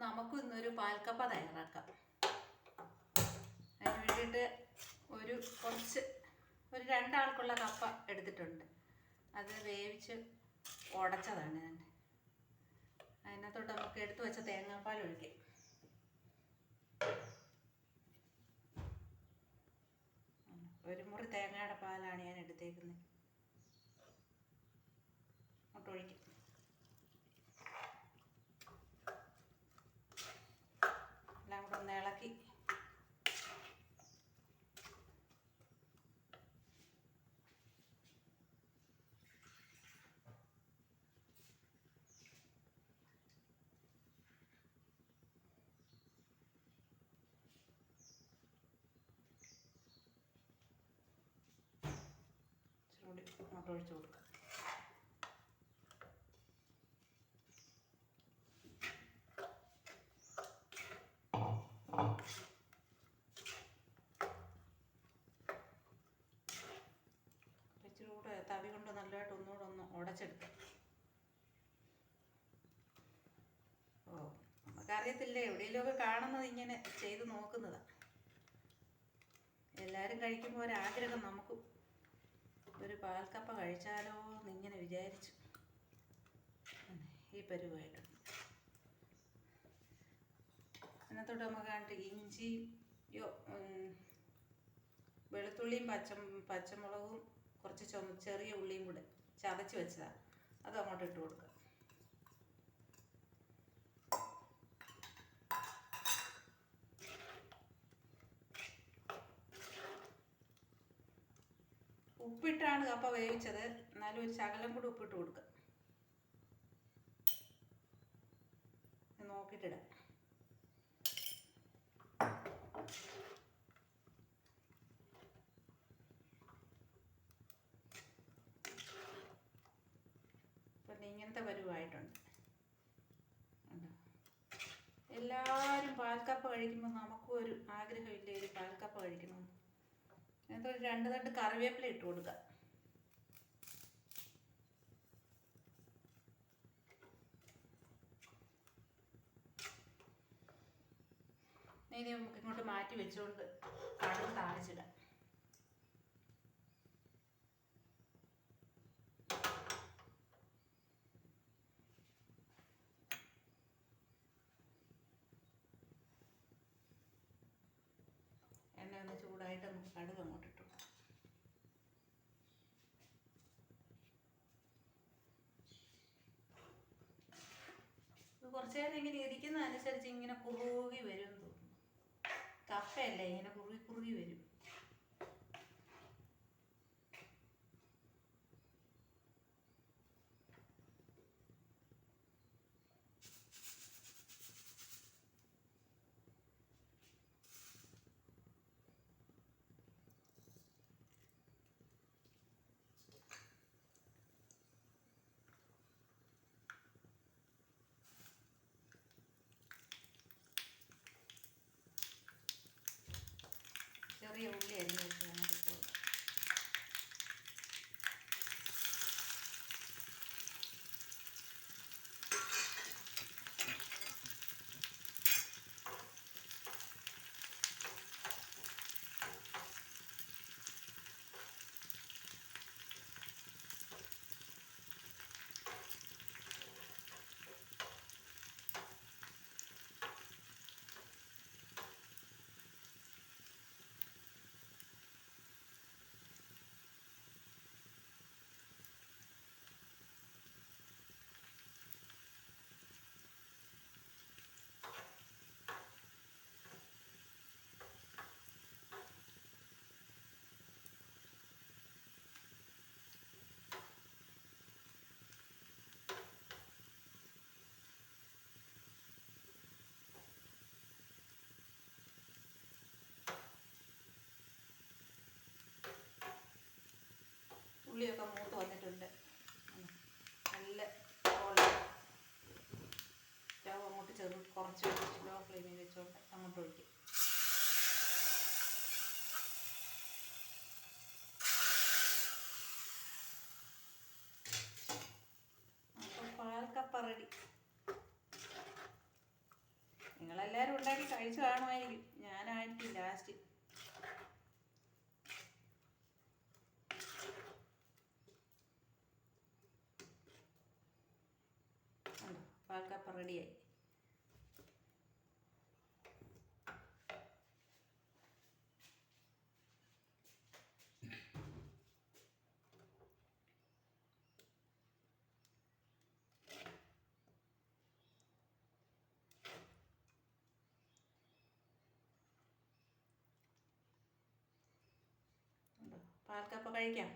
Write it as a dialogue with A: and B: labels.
A: നമുക്കും ഇന്നൊരു പാൽക്കപ്പ തയ്യാറാക്കാം. അതിന് വേണ്ടിയിട്ട് ഒരു കുറച്ച് ഒരു രണ്ടാൾക്കുള്ള കപ്പ എടുത്തിട്ടുണ്ട്. അത് വേവിച്ച് ഉടച്ചതാണ് ഞാൻ. അതിനകത്തോട്ട് നമുക്ക് എടുത്തു വെച്ച തേങ്ങാപ്പാൽ ഒഴിക്കാം. ഒരു മുറി തേങ്ങയുടെ പാലാണ് ഞാൻ എടുത്തേക്കുന്നത്. അങ്ങോട്ട് എല്ലാം കൂടെ ഒന്ന് ഇളക്കി ഇച്ചിരി കൂടി അങ്ങോട്ട് ഒഴിച്ചു കൊടുക്കാം. ഇച്ചിരി തവി കൊണ്ട് നല്ലതായിട്ട് ഒന്നുകൂടെ ഒന്ന് ഉടച്ചെടുക്കാം. ഓ നമുക്കറിയത്തില്ലേ എവിടെയെങ്കിലുമൊക്കെ കാണുന്നത് ഇങ്ങനെ ചെയ്ത് നോക്കുന്നതാ. എല്ലാവരും കഴിക്കുമ്പോൾ ഒരാഗ്രഹം നമുക്കും ഒരു പാൽക്കപ്പ കഴിച്ചാലോ എന്നിങ്ങനെ വിചാരിച്ചു. ഈ പരുവായിട്ടുണ്ട് അതിനകത്തോട്ട് നമുക്ക് കണ്ടിട്ട് ഇഞ്ചിയും യോ വെളുത്തുള്ളിയും പച്ച പച്ചമുളകും കുറച്ച് ചെറിയ ഉള്ളിയും കൂടെ ചതച്ച് വെച്ചതാണ് അത് അങ്ങോട്ട് ഇട്ട് കൊടുക്കുക. ഉപ്പിട്ടാണ് കപ്പ വേവിച്ചത്. എന്നാലും ഒരു ശകലം കൂടി ഉപ്പിട്ട് കൊടുക്കുക നോക്കിട്ടിടാം. പിന്നെ ഇങ്ങനത്തെ പരുവായിട്ടുണ്ട്? എല്ലാവരും പാൽക്കപ്പ കഴിക്കുമ്പോൾ നമുക്കും ഒരു ആഗ്രഹമില്ലേ ഒരു പാൽക്കപ്പ കഴിക്കണമെന്ന് അതിനകത്ത് ഒരു രണ്ട് കറിവേപ്പില ഇട്ട് കൊടുക്കുക ഇനി നമുക്ക് ഇങ്ങോട്ട് മാറ്റി വെച്ചുകൊണ്ട് കടന്ന് താളിച്ചിടാം. ഒന്ന് ചൂടായിട്ട് നമുക്ക് കടുക് അങ്ങോട്ട് ഇട്ടു. ഇത് കുറച്ച് നേരം ഇങ്ങനെ ഇരിക്കുന്നതനുസരിച്ച് ഇങ്ങനെ കുറുകി വരും തോന്നുന്നു കപ്പയല്ലേ ഇങ്ങനെ കുറുകി കുറുകി വരും ചെറിയ ഉള്ളി അരിഞ്ഞ് ഉള്ളിയൊക്കെ മൂത്ത് വന്നിട്ടുണ്ട്. നല്ല സ്റ്റവ് അങ്ങോട്ട് ചെറു കുറച്ച് ലോ ഫ്ലെയിമിൽ വെച്ചോണ്ട് അങ്ങോട്ട് ഒഴിക്കും. പാൽക്കപ്പ റെഡി നിങ്ങളെല്ലാവരും ഉണ്ടാക്കി കഴിച്ചു കാണുമായിരിക്കും. പാൽക്കപ്പ റെഡിയായി ഉണ്ടോ പാൽക്കപ്പ കഴിക്കാം